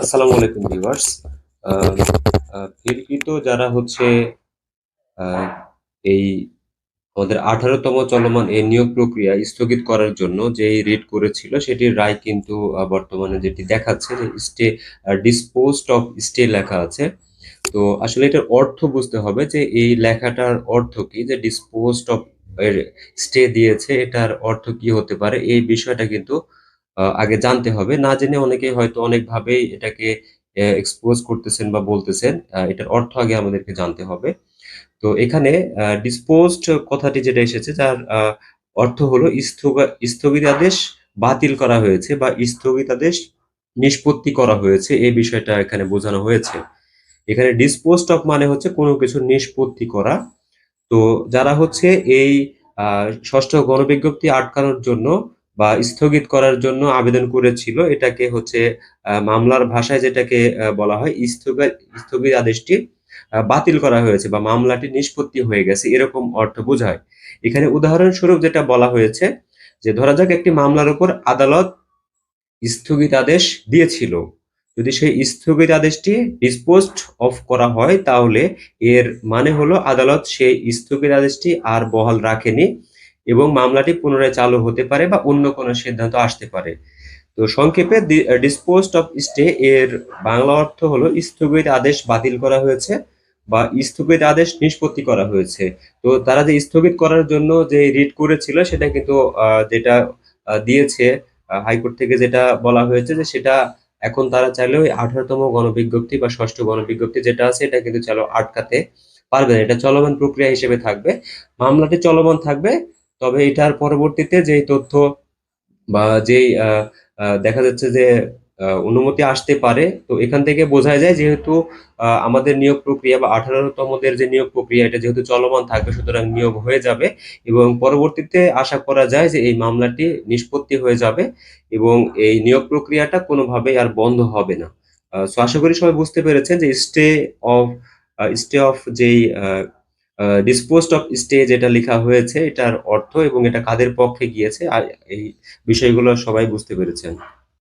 আসসালামু আলাইকুম ভিউয়ার্স। ফেরকৃত যারা হচ্ছে এই আমাদের আঠারোতম চলমান এই নিয়োগ প্রক্রিয়া স্থগিত করার জন্য যে রিট করেছিল, সেটির রায় কিন্তু বর্তমানে যেটি দেখাচ্ছে যে স্টে ডিসপোজড অফ স্টে লেখা আছে। তো আসলে এটার অর্থ বুঝতে হবে যে এই লেখাটার অর্থ কি, যে ডিসপোজড অফ স্টে দিয়েছে, এটার অর্থ কি হতে পারে, এই বিষয়টা কিন্তু আগে জানতে হবে। না জেনে অনেকে হয়তো অনেকভাবেই এটাকে এক্সপোজ করতেছেন বা বলতেছেন। এটার অর্থ আগে আমাদেরকে জানতে হবে। তো এখানে ডিসপোজড কথাটি যেটা এসেছে, যার অর্থ হলো স্থগ- স্থগিতাদেশ বাতিল করা হয়েছে বা স্থগিতাদেশ নিষ্পত্তি করা হয়েছে। এই বিষয়টা এখানে বোঝানো হয়েছে। এখানে ডিসপোজড অফ মানে হচ্ছে কোনো কিছু নিষ্পত্তি করা। তো যারা হচ্ছে এই ষষ্ঠ গণবিজ্ঞপ্তি আটকানোর জন্য বা স্থগিত করার জন্য আবেদন করেছিল, এটাকে হচ্ছে মামলার ভাষায় যেটাকে বলা হয় স্থগিত স্থগিত আদেশটি বাতিল করা হয়েছে বা মামলাটি নিষ্পত্তি হয়ে গেছে, এরকম অর্থ বোঝায়। এখানে উদাহরণস্বরূপ যেটা বলা হয়েছে, যে ধরা যাক একটি মামলার উপর আদালত স্থগিত আদেশ দিয়েছিল। যদি সেই স্থগিত আদেশটি ডিসপোজড অফ করা হয়, তাহলে এর মানে হলো আদালত সেই স্থগিত আদেশটি আর বহাল রাখেনি। এবং মামলাটি পুনরায় চালু হতে পারে বা অন্য কোনো সিদ্ধান্ত আসতে পারে। তো সংক্ষেপে ডিসপোজড অফ স্টে এর বাংলা অর্থ হলো স্থগিত আদেশ বাতিল করা হয়েছে বা স্থগিত আদেশ নিষ্পত্তি করা হয়েছে। তো তারা যে স্থগিত করার জন্য যে রিট করেছিল সেটা কিন্তু যেটা দিয়েছে হাইকোর্ট থেকে যেটা বলা হয়েছে যে সেটা এখন তারা চাইলে ওই আঠারোতম গণবিজ্ঞপ্তি বা ষষ্ঠ গণবিজ্ঞপ্তি যেটা আছে এটা কিন্তু চাইলে আটকাতে পারবে না। এটা চলমান প্রক্রিয়া হিসেবে থাকবে। মামলাটি চলমান থাকবে তবে এটার পরবর্তীতে যে তথ্য বা যেই দেখা যাচ্ছে যে অনুমতি আসতে পারে, তো এখান থেকে বোঝা যায় যেহেতু আমাদের নিয়োগ প্রক্রিয়া বা আঠারোতমদের যে নিয়োগ প্রক্রিয়া, এটা যেহেতু চলমান থাকবে, সুতরাং নিয়োগ হয়ে যাবে এবং পরবর্তীতে আশা করা যায় যে এই মামলাটি নিষ্পত্তি হয়ে যাবে এবং এই নিয়োগ প্রক্রিয়াটা কোনোভাবেই আর বন্ধ হবে না। সো আশা করি সবাই বুঝতে পেরেছেন যে স্টে অফ স্টে অফ যেই ডিসপোজড অফ স্টে যেটা লেখা হয়েছে, এটার অর্থ এবং এটা কাদের পক্ষে গিয়েছে, আর এই বিষয়গুলো সবাই বুঝতে পেরেছেন।